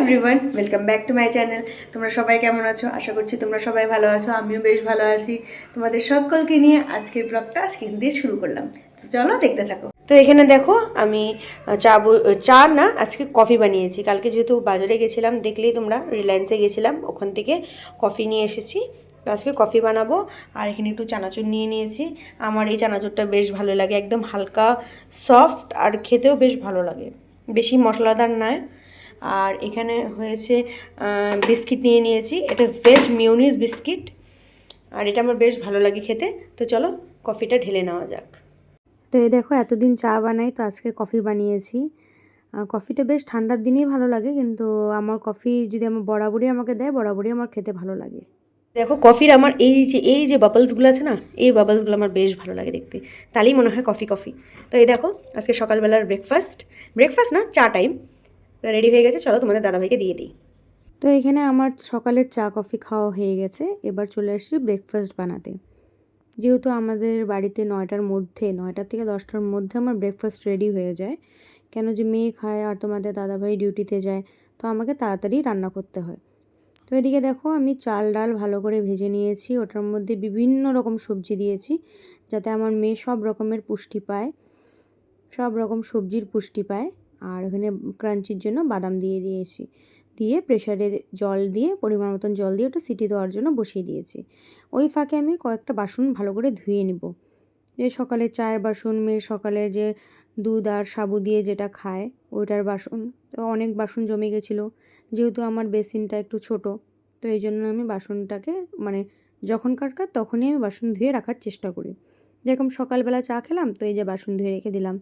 Everyone welcome back to my channel তোমরা সবাই কেমন আছো? আশা করছি তোমরা সবাই ভালো আছো, আমিও বেশ ভালো আছি। তোমাদের সকলকে নিয়ে আজকের ব্লগটা আজকে দিয়ে শুরু করলাম। চলো দেখতে থাকো। তো এখানে দেখো, আমি চা চা না, আজকে কফি বানিয়েছি। কালকে যেহেতু বাজারে গেছিলাম, দেখলেই তোমরা রিলায়েন্সে গেছিলাম, ওখান থেকে কফি নিয়ে এসেছি। তো আজকে কফি বানাবো, আর এখানে একটু চানাচুর নিয়ে নিয়েছি। আমার এই চানাচুরটা বেশ ভালো লাগে, একদম হালকা সফট আর খেতেও বেশ ভালো লাগে। বেশি মশলাদার নয়। আর এখানে হয়েছে বিস্কিট নিয়ে নিয়েছি। এটা ভেজ মিউনিস বিস্কিট। আর এটা আমার বেশ ভালো লাগে খেতে। তো চলো কফিটা ঢেলে নেওয়া যাক। তো এই দেখো, এতদিন চা বানাই, তো আজকে কফি বানিয়েছি। কফিটা বেশ ঠান্ডার দিনেই ভালো লাগে, কিন্তু আমার কফি যদি আমার বরাবরই আমাকে দেয়, বরাবরই আমার খেতে ভালো লাগে। দেখো কফির আমার এই যে এই যে বাবলসগুলো আছে না, এই বাবলসগুলো আমার বেশ ভালো লাগে দেখতে। তাহলেই মনে হয় কফি কফি তো এই দেখো, আজকে সকালবেলার ব্রেকফাস্ট ব্রেকফাস্ট না, চা টাইম রেডি হয়ে গেছে, চলো তোমাদের দাদাভাইকে দিয়ে দিই। তো এখানে আমার সকালের চা, কফি খাওয়া হয়ে গেছে, এবার চলে আসছি ব্রেকফাস্ট বানাতে। যেহেতু আমাদের বাড়িতে নয়টার মধ্যে, নয়টা থেকে দশটার মধ্যে আমার ব্রেকফাস্ট রেডি হয়ে যায়, কেন যে মেয়ে খায় আর তোমাদের দাদাভাই ডিউটিতে যায়, তো আমাকে তাড়াতাড়ি রান্না করতে হয়। তো এদিকে দেখো, আমি চাল, ডাল ভালো করে ভেজে নিয়েছি, ওটার মধ্যে বিভিন্ন রকম সবজি দিয়েছি, যাতে আমার মেয়ে সব রকমের পুষ্টি পায়, সব রকম সবজির পুষ্টি পায়। আর ওখানে ক্রাঞ্চির জন্য বাদাম দিয়ে দিয়েছি। দিয়ে প্রেশারে জল দিয়ে, পরিমাণ মতন জল দিয়ে ওটা সিটি দেওয়ার জন্য বসিয়ে দিয়েছি। ওই ফাঁকে আমি কয়েকটা বাসন ভালো করে ধুয়ে নিব। যে সকালে চায়ের বাসন মেয়ে সকালে যে দুধ আর সাবু দিয়ে যেটা খায়, ওইটার বাসন। অনেক বাসন জমে গেছিল। যেহেতু আমার বেসিনটা একটু ছোট, তো এই জন্য আমি বাসনটাকে মানে যখনকার কার তখনই আমি বাসন ধুয়ে রাখার চেষ্টা করি। যেরকম সকালবেলা চা খেলাম, তো এই যে বাসন ধুয়ে রেখে দিলাম।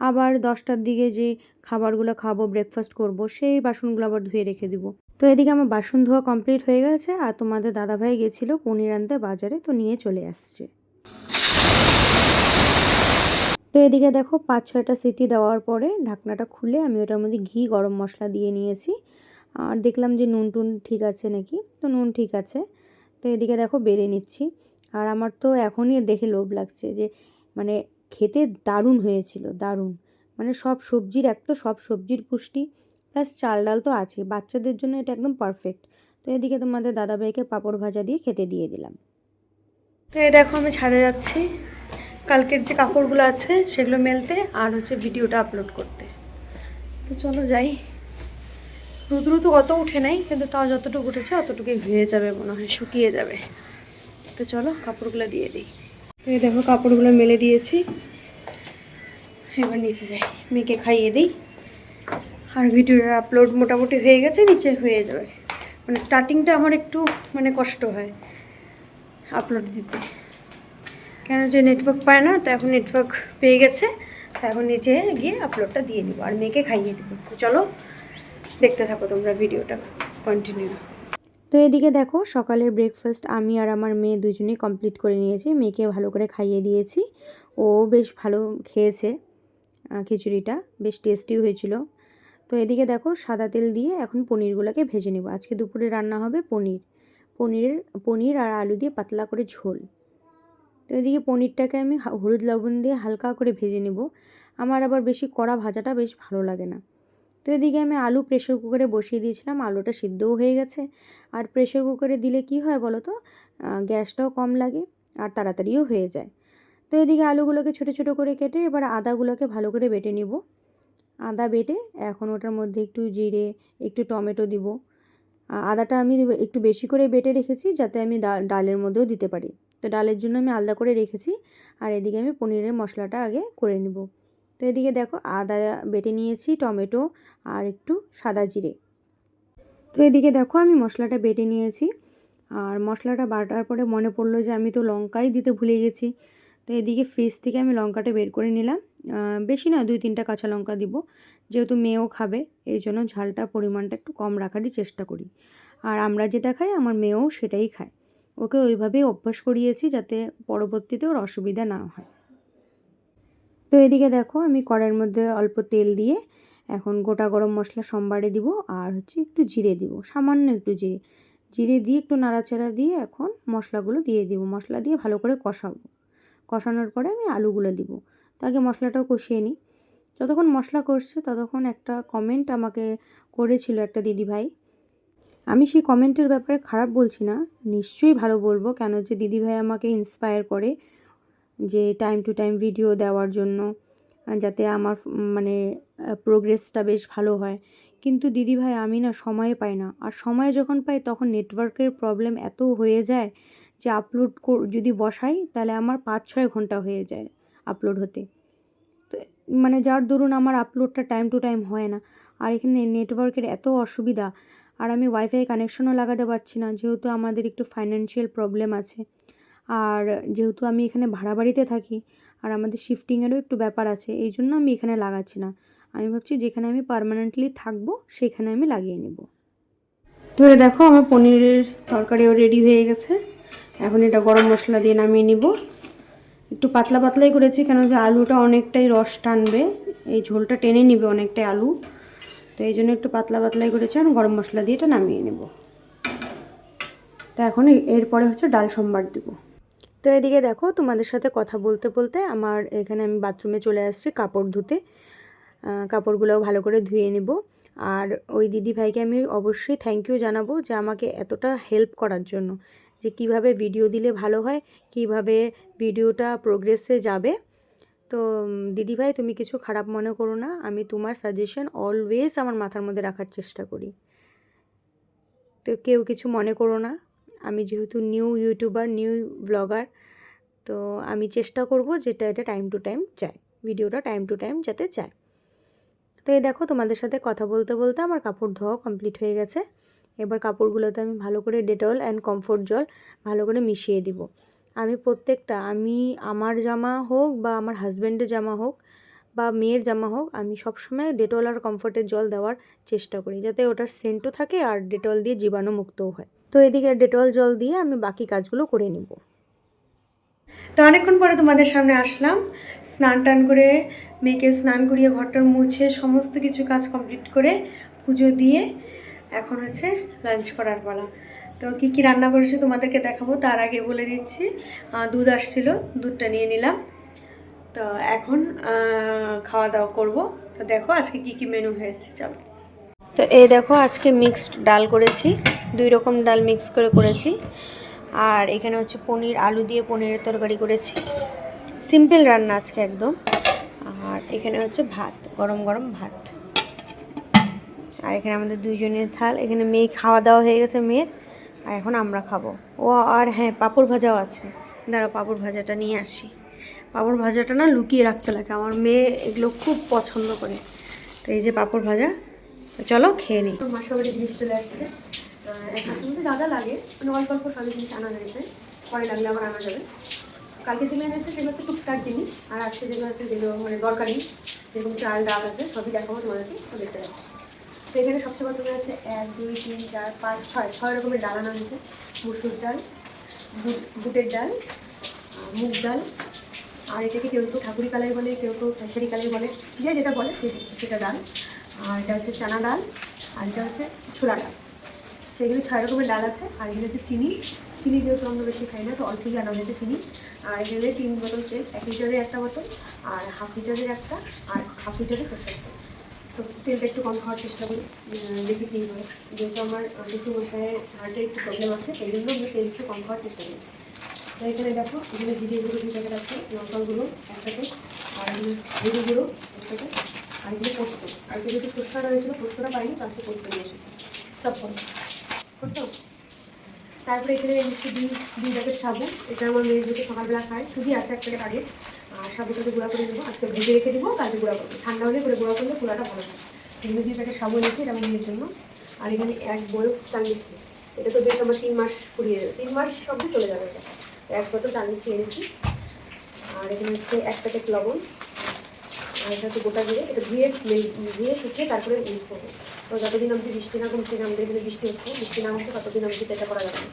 আবার দশটার দিকে যে খাবারগুলো খাব ব্রেকফাস্ট করব, সেই বাসনগুলো আবার ধুয়ে রেখে দিব। তো এদিকে আমার বাসন ধোয়া কমপ্লিট হয়ে গেছে আর তোমাদের দাদাভাই গেছিল পনির আনতে বাজারে, তো নিয়ে চলে আসছে। তো এদিকে দেখো পাঁচ ছয়টা সিটি দেওয়ার পরে ঢাকনাটা খুলে আমি ওটার মধ্যে ঘি, গরম মশলা দিয়ে নিয়েছি। আর দেখলাম যে নুন টুন ঠিক আছে নাকি? তো নুন ঠিক আছে। তো এদিকে দেখো বেড়ে নিচ্ছি। আর আমার তো এখনই দেখে লোভ লাগছে যে মানে খেতে দারুণ হয়েছিল, দারুণ। মানে সব সবজির এক তো সব সবজির পুষ্টি প্লাস চাল ডাল তো আছে, বাচ্চাদের জন্য এটা একদম পারফেক্ট তো এদিকে তোমাদের দাদাভাইকে পাঁপড় ভাজা দিয়ে খেতে দিয়ে দিলাম। তো এই দেখো আমি ছাদে যাচ্ছি। কালকের যে কাপড়গুলো আছে সেগুলো মেলতে আর হচ্ছে ভিডিওটা আপলোড করতে। তো চলো যাই। রুদ্র তো অত উঠে নাই, কিন্তু তাও যতটুকু উঠেছে অতটুকুই হয়ে যাবে মনে হয়, শুকিয়ে যাবে। তো চলো কাপড়গুলো দিয়ে দিই। তো এই দেখো, কাপড়গুলো মেলে দিয়েছি। এবার নিচে যাই, মেয়েকে খাইয়ে দিই। আর ভিডিওর আপলোড মোটামুটি হয়ে গেছে, নিচে হয়ে যাবে। মানে স্টার্টিংটা আমার একটু মানে কষ্ট হয় আপলোড দিতে। কেন যে নেটওয়ার্ক পায় না, তো এখন নেটওয়ার্ক পেয়ে গেছে, তো এখন নিচে গিয়ে আপলোডটা দিয়ে নিব, আর মেয়েকে খাইয়ে দেবো। তো চলো, দেখতে থাকো তোমরা ভিডিওটা কন্টিনিউ তো এদিকে দেখো, সকালের ব্রেকফাস্ট আমি আর আমার মেয়ে দুজনেই কমপ্লিট করে নিয়েছি। মেয়েকে ভালো করে খাইয়ে দিয়েছি। ও বেশ ভালো খেয়েছে খিচুড়িটা। বেশ টেস্টিও হয়েছিল। তো এদিকে দেখো, সাদা তেল দিয়ে এখন পনিরগুলোকে ভেজে নেব। আজকে দুপুরে রান্না হবে পনির। পনিরের পনির আর আলু দিয়ে পাতলা করে ঝোল। তো এদিকে পনিরটাকে আমি হলুদ লবণ দিয়ে হালকা করে ভেজে নেব। আমার আবার বেশি কড়া ভাজাটা বেশ ভালো লাগে না। তো এদিকে আমি আলু প্রেশার কুকারে বসিয়ে দিয়েছিলাম, আলুটা সিদ্ধও হয়ে গেছে। আর প্রেশার কুকারে দিলে কি হয় বলো তো গ্যাসটাও কম লাগে আর তাড়াতাড়িও হয়ে যায়। তো এদিকে আলুগুলোকে ছোটো ছোটো করে কেটে এবার আদাগুলোকে ভালো করে বেটে নিব। আদা বেটে এখন ওটার মধ্যে একটু জিরে, একটু টমেটো দিব। আদাটা আমি একটু বেশি করে বেটে রেখেছি যাতে আমি ডাল ডালের মধ্যেও দিতে পারি। তো ডালের জন্য আমি আলাদা করে রেখেছি। আর এদিকে আমি পনিরের মশলাটা আগে করে নেব। তো এদিকে দেখো আদা বেটে নিয়েছি, টমেটো আর একটু সাদা জিরে। তো এদিকে দেখো আমি মশলাটা বেটে নিয়েছি। আর মশলাটা বাটার পরে মনে পড়ল যে আমি তো লঙ্কাই দিতে ভুলে গেছি। তো এদিকে ফ্রিজ থেকে আমি লঙ্কাটা বের করে নিলাম। বেশি না, দুই তিনটা কাঁচা লঙ্কা দিব। যেহেতু মেয়েও খাবে, এই জন্য ঝালটা পরিমাণটা একটু কম রাখারই চেষ্টা করি। আর আমরা যেটা খাই, আমার মেয়েও সেটাই খায়। ওকে ওইভাবেই অভ্যাস করিয়েছি যাতে পরবর্তীতে ওর অসুবিধা না হয়। তো এদিকে দেখো আমি কড়াইয়ের মধ্যে অল্প তেল দিয়ে এখন গোটা গরম মশলা সোমবারে দিব আর হচ্ছে একটু জিরে দিব, সামান্য একটু জিরে। জিরে দিয়ে একটু নাড়াচাড়া দিয়ে এখন মশলাগুলো দিয়ে দিব। মশলা দিয়ে ভালো করে কষাবো। কষানোর পরে আমি আলুগুলো দিব। তো আগে মশলাটাও কষিয়ে নিই। যতক্ষণ মশলা করছে ততক্ষণ একটা কমেন্ট আমাকে করেছিল একটা দিদিভাই। আমি সেই কমেন্টের ব্যাপারে খারাপ বলছি না। নিশ্চয়ই ভালো বলব। কেন যে দিদিভাই আমাকে ইন্সপায়ার করে। যে টাইম টু টাইম ভিডিও দেওয়ার জন্য যাতে আমার মানে প্রোগ্রেসটা বেশ ভালো হয়। কিন্তু দিদিভাই আমি না সময় পাই না। আর সময় যখন পাই, তখন নেটওয়ার্কের প্রবলেম এত হয়ে যায় যে আপলোড যদি বসাই, তাহলে আমার পাঁচ ছয় ঘণ্টা হয়ে যায় আপলোড হতে। তো মানে যার দরুন আমার আপলোডটা টাইম টু টাইম হয় না। আর এখানে নেটওয়ার্কের এত অসুবিধা। আর আমি ওয়াইফাই কানেকশনও লাগাতে পারছি না, যেহেতু আমাদের একটু ফাইন্যান্সিয়াল প্রবলেম আছে। আর যেহেতু আমি এখানে ভাড়া বাড়িতে থাকি, আর আমাদের শিফটিংয়েরও একটু ব্যাপার আছে, এই জন্য আমি এখানে লাগাচ্ছি না। আমি ভাবছি যেখানে আমি পার্মানেন্টলি থাকব, সেখানে আমি লাগিয়ে নেব। তো দেখো, আমার পনিরের তরকারিও রেডি হয়ে গেছে। এখন এটা গরম মশলা দিয়ে নামিয়ে নিব। একটু পাতলা পাতলাই করেছি, কেন যে আলুটা অনেকটাই রস টানবে। এই ঝোলটা টেনে নিবে অনেকটাই আলু। তো এই জন্য একটু পাতলা পাতলাই করেছি আর গরম মশলা দিয়ে এটা নামিয়ে নেব। তো এখন এরপরে হচ্ছে ডাল সম্বার দিব। তো এদিকে দেখো তোমাদের সাথে কথা বলতে বলতে আমার এখানে আমি বাথরুমে চলে আসছি কাপড় ধুতে। কাপড়গুলোও ভালো করে ধুয়ে নেব। আর ওই দিদি ভাইকে আমি অবশ্যই থ্যাংক ইউ জানাব যে আমাকে এতটা হেল্প করার জন্য যে কীভাবে ভিডিও দিলে ভালো হয় কীভাবে ভিডিওটা প্রোগ্রেসে যাবে। তো উম, দিদিভাই তুমি কিছু খারাপ মনে করো না আমি তোমার সাজেশন অলওয়েজ আমার মাথার মধ্যে রাখার চেষ্টা করি। তো কেউ কিছু মনে করো না। আমি যেহেতু নিউ ইউটিউবার, নিউ ব্লগার, তো আমি চেষ্টা করব যেটা এটা টাইম টু টাইম যায়, ভিডিওটা টাইম টু টাইম যাতে চায় তো এই দেখো তোমাদের সাথে কথা বলতে বলতে আমার কাপড় ধোয়া কমপ্লিট হয়ে গেছে। এবার কাপড়গুলোতে আমি ভালো করে ডেটল অ্যান্ড কমফোর্ট জল ভালো করে মিশিয়ে দিব। আমি প্রত্যেকটা, আমি আমার জামা হোক বা আমার হাজব্যান্ডের জামা হোক বা মেয়ের জামা হোক, আমি সবসময় ডেটল আর কমফোর্টের জল দেওয়ার চেষ্টা করি, যাতে ওটার সেন্টও থাকে আর ডেটল দিয়ে জীবাণুমুক্তও হয়। তো এদিকে ডেটল জল দিয়ে আমি বাকি কাজগুলো করে নিব। তো অনেকক্ষণ পরে তোমাদের সামনে আসলাম। স্নান টান করে, মেয়েকে স্নান করিয়ে ঘরটা মুছে সমস্ত কিছু কাজ কমপ্লিট করে পুজো দিয়ে এখন হচ্ছে লাঞ্চ করার পালা। তো কী কী রান্না করেছি তোমাদেরকে দেখাবো, তার আগে বলে দিচ্ছি দুধ আসছিল, দুধটা নিয়ে নিলাম। তো এখন খাওয়া দাওয়া করব। তো দেখো আজকে কি কি মেনু হয়েছে, চলো। তো এই দেখো আজকে মিক্সড ডাল করেছি। দুই রকম ডাল মিক্স করে করেছি। আর এখানে হচ্ছে পনির, আলু দিয়ে পনিরের তরকারি করেছি। সিম্পল রান্না আজকে একদম। আর এখানে হচ্ছে ভাত, গরম গরম ভাত। আর এখানে আমাদের দুইজনের থাল। এখানে মেয়ে খাওয়া দাওয়া হয়ে গেছে মেয়ের। আর এখন আমরা খাব। ও আর হ্যাঁ পাঁপড় ভাজাও আছে। দাঁড়া পাঁপড় ভাজাটা নিয়ে আসি। পাপড় ভাজাটা না লুকিয়ে রাখতে লাগে। আমার মেয়ে এগুলো খুব পছন্দ করে। তো এই যে পাঁপড় ভাজা চলো খেয়ে নিই মাসাবাড়ি জিনিস চলে আসছে। হাতের মধ্যে দাদা লাগে। মানে অল্প অল্প সবই জিনিস আনা হয়েছে পরে লাগলে আবার আনা যাবে। কালকে যেগুলো এনেছে, সেগুলো হচ্ছে টুকটাক জিনিস। আর আজকে যেগুলো আছে, যেগুলো মানে দরকারি, যেগুলো চাল, ডাল আছে, সবই দেখাবো তোমাদেরকে। তো দেখতে যাব তো এখানে সবচেয়ে প্রথমে আছে এক, দুই, তিন, চার, পাঁচ, ছয়। ছয় রকমের ডাল আনা হয়েছে। মুসুর ডাল, বুট- বুটের ডাল মুগ ডাল। আর এটাকে কেউ কেউ ঠাকুরি কালাই বলে, কেউ কেউ খেসারি কালাই বলে। যে যেটা বলে সেটা ডাল। আর এটা হচ্ছে চানা ডাল। আর এটা হচ্ছে ছোলা ডাল। সেগুলো ছয় রকমের ডাল আছে। আর এখানে চিনি। চিনি যেহেতু আমরা বেশি খাই না, তো অল্পই আনা হয়েছে চিনি। আর এখানে তিন বোতল তেল, এক লিটারের একটা বোতল, আর হাফ লিটারের একটা, আর হাফ লিটারের সরষের তো তেলটা একটু কম খাওয়ার চেষ্টা করি। দেখি কী হয় যেহেতু আমার কিছু মশায় হার্টের একটু প্রবলেম আছে, সেই জন্য আমি তেল একটু কম খাওয়ার চেষ্টা করি। তো এখানে দেখো, এখানে জিরে গুঁড়ো দু প্যাকেট আছে লঙ্কাগুলো এক প্যাকেট, আর এখানে জিরে গুঁড়ো এক প্যাকেট, আর এগুলো পোস্ত। আর যদি পোস্তটা রয়েছিল পোস্তটা পাইনি তার সাথে পোস্ত নিয়ে এসেছি। সব তারপরে এখানে মিষ্টি দুই দুই প্যাকেট সাবু। এটা আমার মেয়ের দুটো সকালবেলা খায় শুধু আছে এক প্যাকেট আগে। আর সাবুটাকে গুঁড়া করে দেবো আজকে ভেজে রেখে দেবো, কালকে গুঁড়া করব। ঠান্ডা হলে করে গুঁড়া করলে গুঁড়াটা ভালো হয়। দুই প্যাকেট সাবু নিয়েছি এটা আমার মেয়ের জন্য। আর এখানে এক বড় চাল নিচ্ছি। এটা তো বেশ আমার তিন মাস ফুরিয়ে যাবে তিন মাস সবই চলে যাবে। এক বোতল চাল এনেছি। আর এখানে হচ্ছে এক প্যাকেট লবণ। এটা হচ্ছে গোটা জিরে এটা ধুয়ে ধুয়ে শুকিয়ে তারপরে ইউজ করব। তো যতদিন অবধি বৃষ্টি না কমছে আমাদের এখানে বৃষ্টি হচ্ছে, বৃষ্টি না হচ্ছে, ততদিন অবধি এটা করা যাবে না।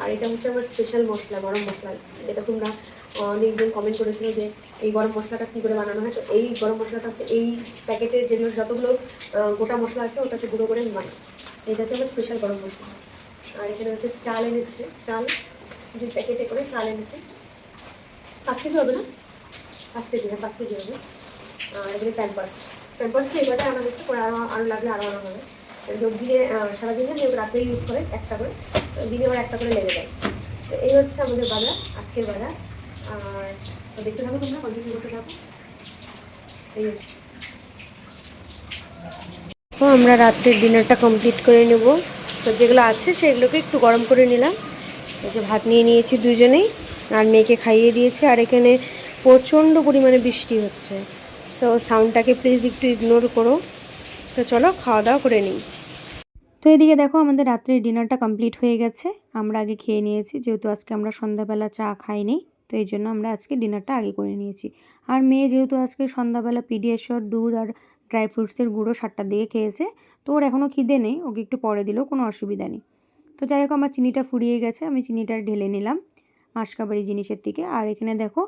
আর এটা হচ্ছে আমার স্পেশাল মশলা, গরম মশলা। যেটা তোমরা অনেকজন কমেন্ট করেছিল যে এই গরম মশলাটা কী করে বানানো হয়। তো এই গরম মশলাটা হচ্ছে এই প্যাকেটের যেগুলো যতগুলো গোটা মশলা আছে, ওটাকে গুঁড়ো করে আমি বানাই এটা হচ্ছে আমার স্পেশাল গরম মশলা। আর এখানে হচ্ছে চাল এনেছে, চাল যে প্যাকেটে করে চাল এনেছে। পাঁচ কেজি হবে না? পাঁচ কেজি হ্যাঁ পাঁচ কেজি হবে। এগুলো প্যাম্পার্স প্যাম্পার্স এই কটা আমার হচ্ছে পরে আরও আরও লাগলে আরও আনা হবে। যোগ দিনে সারাদিনে যেহেতু রাত্রে ইউজ করে একটা করে দিনে আবার একটা করে লেগে যায়। তো এই হচ্ছে আমাদের বাজার, আজকের বাজার। আর দেখতে থাকো তোমরা কন্টিনিউ করতে থাকো। এই আমরা রাত্রের ডিনারটা কমপ্লিট করে নেব। তো যেগুলো আছে সেগুলোকে একটু গরম করে নিলাম। এই যে ভাত নিয়ে নিয়েছি দুজনেই, আর মেয়েকে খাইয়ে দিয়েছি। আর এখানে প্রচণ্ড পরিমাণে বৃষ্টি হচ্ছে। তো সাউন্ডটাকে প্লিজ একটু ইগনোর করো। তো চলো খাওয়া দাওয়া করে নিই। তো এদিকে দেখো, আমাদের রাত্রের ডিনারটা কমপ্লিট হয়ে গেছে। আমরা আগে খেয়ে নিয়েছি, যেহেতু আজকে আমরা সন্ধ্যাবেলা চা খাইনি, তো এই জন্য আমরা আজকে ডিনারটা আগে করে নিয়েছি। আর মেয়ে যেহেতু আজকে সন্ধ্যাবেলা পিডিয়াশর, দুধ আর ড্রাই ফ্রুটসের গুঁড়ো সাতটার দিকে খেয়েছে, তো ওর এখনও খিদে নেই, ওকে একটু পরে দিলেও কোনো অসুবিধা নেই। তো যাই হোক, আমার চিনিটা ফুরিয়ে গেছে, আমি চিনিটা ঢেলে নিলাম মাসকাবাড়ি জিনিসের থেকে। আর এখানে দেখো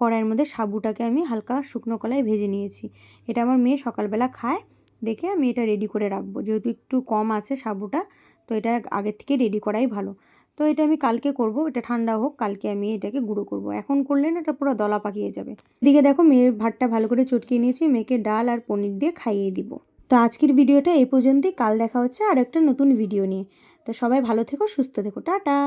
কড়াইয়ের মধ্যে সাবুটাকে আমি হালকা শুকনো কলায় ভেজে নিয়েছি। এটা আমার মেয়ে সকালবেলা খায়, দেখে আমি এটা রেডি করে রাখব। যেহেতু একটু কম আছে সাবুটা, তো এটা আগের থেকে রেডি করাই ভালো। তো এটা আমি কালকে করব, এটা ঠান্ডা হোক, কালকে আমি এটাকে গুঁড়ো করব। এখন করলে না, এটা পুরো দলা পাকিয়ে যাবে। এদিকে দেখো, মেয়ের ভাতটা ভালো করে চটকিয়ে নিয়েছি, মেয়েকে ডাল আর পনির দিয়ে খাইয়ে দিব। তো আজকের ভিডিওটা এই পর্যন্তই, কাল দেখা হচ্ছে আর একটা নতুন ভিডিও নিয়ে। তো সবাই ভালো থেকো, সুস্থ থেকো, টাটা!